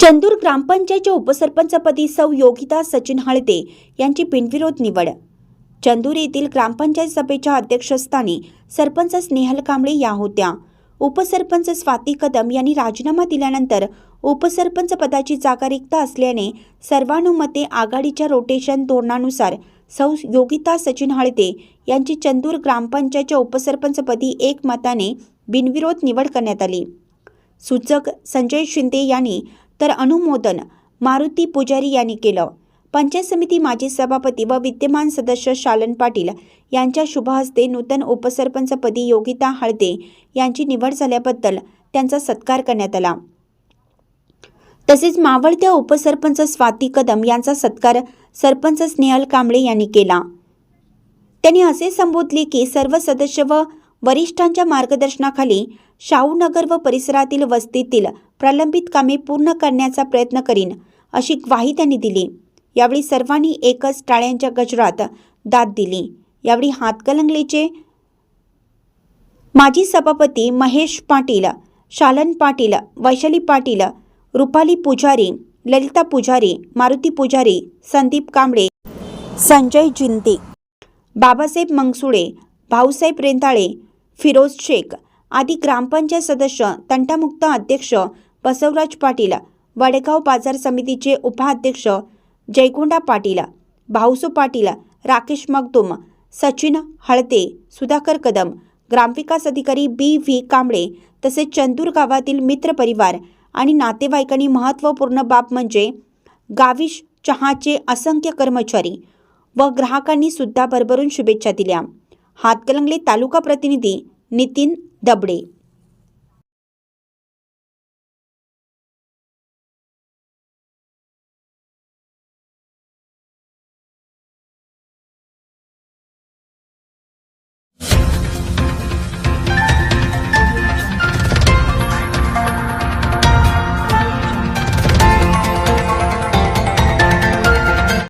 चंदूर ग्रामपंचायतच्या उपसरपंचपदी सौ योगिता सचिन हळदे यांची बिनविरोध निवड. चंदूर येथील ग्रामपंचायत सभेच्या अध्यक्षस्थानी सरपंच स्नेहल कांबळे या होत्या. उपसरपंच स्वाती कदम यांनी राजीनामा दिल्यानंतर उपसरपंच पदाची जागा रिक्त असल्याने सर्वानुमते आघाडीच्या रोटेशन धोरणानुसार सौ योगिता सचिन हळदे यांची चंदूर ग्रामपंचायतच्या उपसरपंचपदी एकमताने बिनविरोध निवड करण्यात आली. सूचक संजय शिंदे यांनी तर अनुमोदन मारुती पुजारी यांनी केलं. पंचायत समिती माजी सभापती व विद्यमान सदस्य शालन पाटील यांच्या शुभहस्ते नूतन उपसरपंचपदी योगिता हळदे यांची निवड झाल्याबद्दल त्यांचा सत्कार करण्यात आला. तसेच मावळत्या उपसरपंच स्वाती कदम यांचा सत्कार सरपंच स्नेहल कांबळे यांनी केला. त्यांनी असे संबोधले की सर्व सदस्य व वरिष्ठांच्या मार्गदर्शनाखाली शाहूनगर व परिसरातील वस्तीतील प्रलंबित कामे पूर्ण करण्याचा प्रयत्न करीन अशी ग्वाही त्यांनी दिली. यावेळी सर्वांनी एकच टाळ्यांच्या गजरात दाद दिली. यावेळी हातकलंगलेचे माजी सभापती महेश पाटील शालन पाटील वैशाली पाटील रुपाली पुजारी ललिता पुजारी मारुती पुजारी संदीप कांबळे संजय जिंते बाबासाहेब मंगसुळे भाऊसाहेब रेंदाळे फिरोज शेख आदी ग्रामपंचायत सदस्य तंटामुक्त अध्यक्ष बसवराज पाटील वडेगाव बाजार समितीचे उपाध्यक्ष जयगोंडा पाटील भाऊसो पाटील राकेश मगदुम सचिन हळते सुधाकर कदम ग्रामविकास अधिकारी बी व्ही कांबळे तसेच चंदूर गावातील मित्र परिवार आणि नातेवाईकांनी महत्त्वपूर्ण बाब म्हणजे गाविश चहाचे असंख्य कर्मचारी व ग्राहकांनी सुद्धा भरभरून शुभेच्छा दिल्या. हातकलंगले तालुका प्रतिनिधी नितीन दबडे.